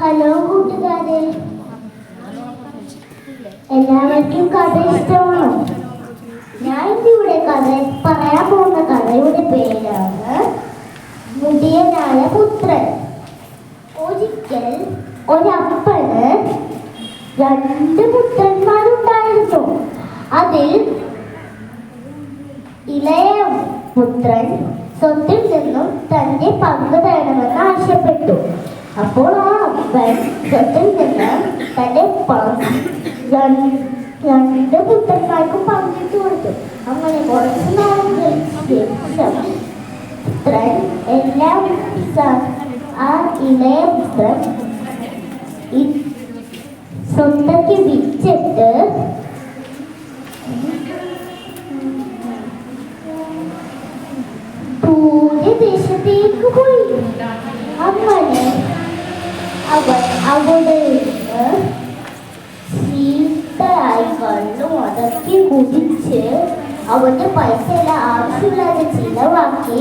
Hello കൂട്ടുകാരെ. എല്ലാവർക്കും കഥ ഇഷ്ടമാണോ? ഞാൻ ഇവിടെ കഥ പറയാൻ പോകുന്ന കഥയുടെ പേരാണ് മുടിയനായ പുത്രൻ. ഒരിക്കൽ ഒരപ്പന് രണ്ട് പുത്രന്മാരുണ്ടായിരുന്നു. അതിൽ ഇളയ പുത്രൻ സ്വത്തിൽ നിന്നും തന്റെ പങ്ക് തരണമെന്ന് ആവശ്യപ്പെട്ടു. അപ്പോൾ ആ സ്വത്തിൽ നിന്ന് തന്റെ പങ്ക് രണ്ട് പുത്രന്മാർക്കും പങ്കിട്ട് കൊടുത്തു അങ്ങനെ കുറച്ചു നാളും പുത്രൻ എല്ലാ ആ ഇളയ പുത്രൻ ഈ അതൊക്കെ കുടിച്ച് അവന്റെ പൈസ എല്ലാം ആവശ്യമില്ലാതെ ചിലവാക്കി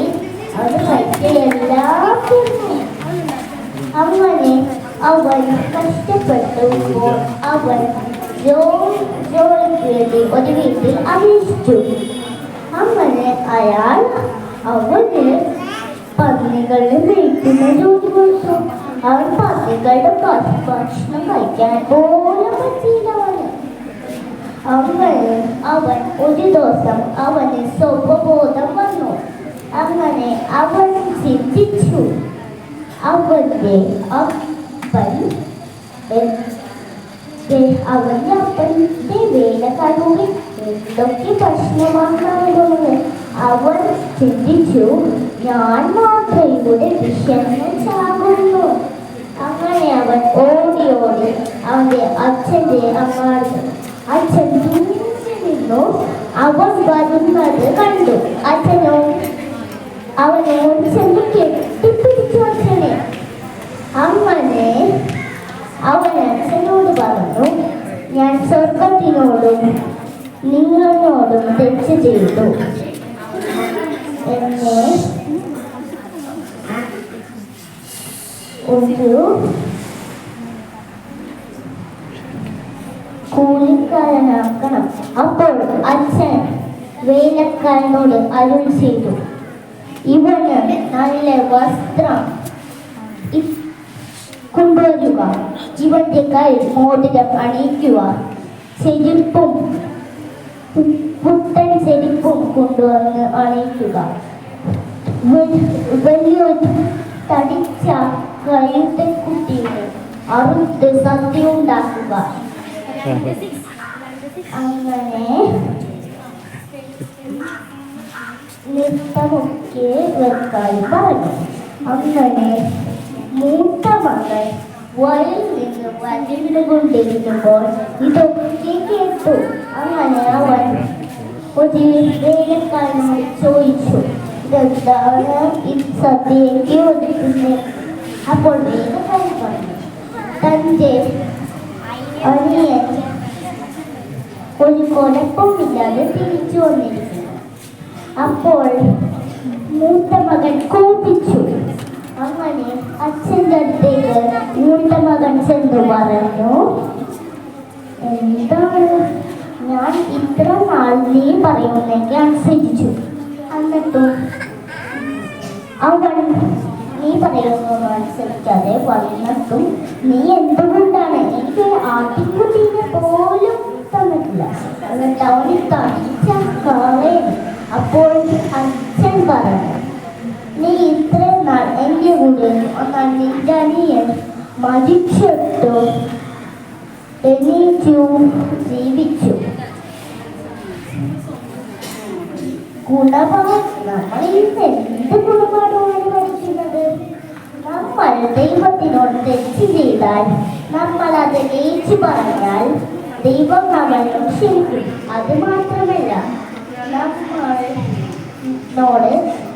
അവന്റെ പൈസ എല്ലാം തിന്നു അങ്ങനെ അവൻ കഷ്ടപ്പെട്ടപ്പോൾ അവൻ ജോ- ജോലിക്ക് വേണ്ടി ഒരു വീട്ടിൽ അന്വേഷിച്ചു അങ്ങനെ അയാൾ അവന് പന്നികളെ മേയ്ക്കുന്ന ജോലി കൊടുത്തു അവൻ പന്നികളുടെ ഭ- ഭക്ഷണം കഴിക്കാൻ പോലും പറ്റിയില്ല അങ്ങനെ അവൻ ഒരു ദിവസം അവന് സ്വബോധം വന്നു. അങ്ങനെ അവൻ ചിന്തിച്ചു. അവന്റെ അപ്പൻ അവന്റെ അപ്പന്റെ വേലക്കാരോട് എന്തൊക്കെ പ്രശ്നമാണ് നൽകുന്നത് അവൻ ചിന്തിച്ചു ഞാൻ മാത്രം ഇവിടെ വിഷമം ചാകുന്നു. അങ്ങനെ അവൻ ഓടി ഓടി അവന്റെ അച്ഛന്റെ അങ്ങാട് അച്ഛൻ ദൂരെ നിന്നു അവൻ വരുന്നത് കണ്ടു. അച്ഛനോ? അവനോട് ചെന്ന് കെട്ടിപ്പിടിച്ചു അച്ഛനെ. അങ്ങനെ അവൻ അച്ഛനോട് പറഞ്ഞു ഞാൻ സ്വർഗത്തിനോടും നിങ്ങളോടും തെറ്റ് ചെയ്തു. എന്നെ ഒരു കൂലിക്കാരനാക്കണം അപ്പോൾ അച്ഛൻ വേലക്കാരനോട് അരുൾ ചെയ്തു. ഇവന് നല്ല വസ്ത്രം കൊണ്ടുവരിക. ഇവന്റെ കൈ മോതിരം അണിയിക്കുക. ചെരുപ്പും പുത്തൻ ചെരുപ്പും കൊണ്ടുവന്ന് അണിയിക്കുക. വലിയൊരു തടിച്ച കഴുതക്കുട്ടിയെ അറുത്ത് സദ്യ ഉണ്ടാക്കുക. അങ്ങനെ നൃത്തമൊക്കെ വെക്കാൻ പറഞ്ഞു. അങ്ങനെ മൂത്ത മകൾ വയലിൽ നിന്ന് വലിവിടുകൊണ്ടിരിക്കുമ്പോൾ ഇതൊക്കെ കേട്ടു. അങ്ങനെ അവൻ ഒരു വേലക്കാരനോട് ചോദിച്ചു ഇതെന്താണ്? ഈ സദ്യയ്ക്ക് ഒതുക്കുന്നത് അപ്പോൾ വേലക്കാരൻ പറഞ്ഞു തന്റെ അനിയൻ ഒരു കുഴപ്പമില്ലാതെ തിരിച്ചു വന്നിരിക്കുന്നു. അപ്പോൾ മൂത്ത മകൻ കോപിച്ചു. അങ്ങനെ അച്ഛന്റെ അടുത്തേക്ക് മൂത്ത മകൻ ചെന്തു പറഞ്ഞു എന്താണ്? ഞാൻ ഇത്ര നാൾ നീ പറയുന്നതൊക്കെ അനുസരിച്ചു. എന്നിട്ടും അവൻ നീ പറയുന്നതൊന്നും അനുസരിക്കാതെ വന്നിട്ടും നീ എന്തുകൊണ്ടാണ്? എനിക്ക് ആട്ടിക്കുട്ടീനെ പോലും തന്നിട്ടില്ല. എന്നിട്ട് അവന് തടിച്ച കാളയും അപ്പോൾ അച്ഛൻ പറഞ്ഞു നീ ഇത്ര നാൾ എന്റെ കൂടെ ഒന്നാം നിന്റെ അനിയൻ മരിച്ചിട്ടു. എണീച്ചു ജീവിച്ചു. ഗുണപാഠം നമ്മൾ ഇന്ന് എന്ത് ഗുണപാഠമാണ് പഠിക്കുന്നത്. നമ്മൾ ദൈവത്തിനോട് തെറ്റ് ചെയ്താൽ നമ്മൾ അത് ഏച്ചു പറഞ്ഞാൽ ദൈവം നമ്മളെ ക്ഷമിക്കും അത് മാത്രമല്ല നമ്മളോട്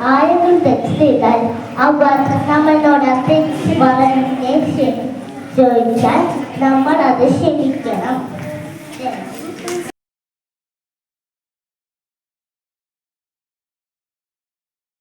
ആരെങ്കിലും തെറ്റ് ചെയ്താൽ അവർ നമ്മളോട് ആ തെറ്റ് പറഞ്ഞ് ക്ഷമി ചോദിച്ചാൽ നമ്മൾ അത് ക്ഷമിക്കണം.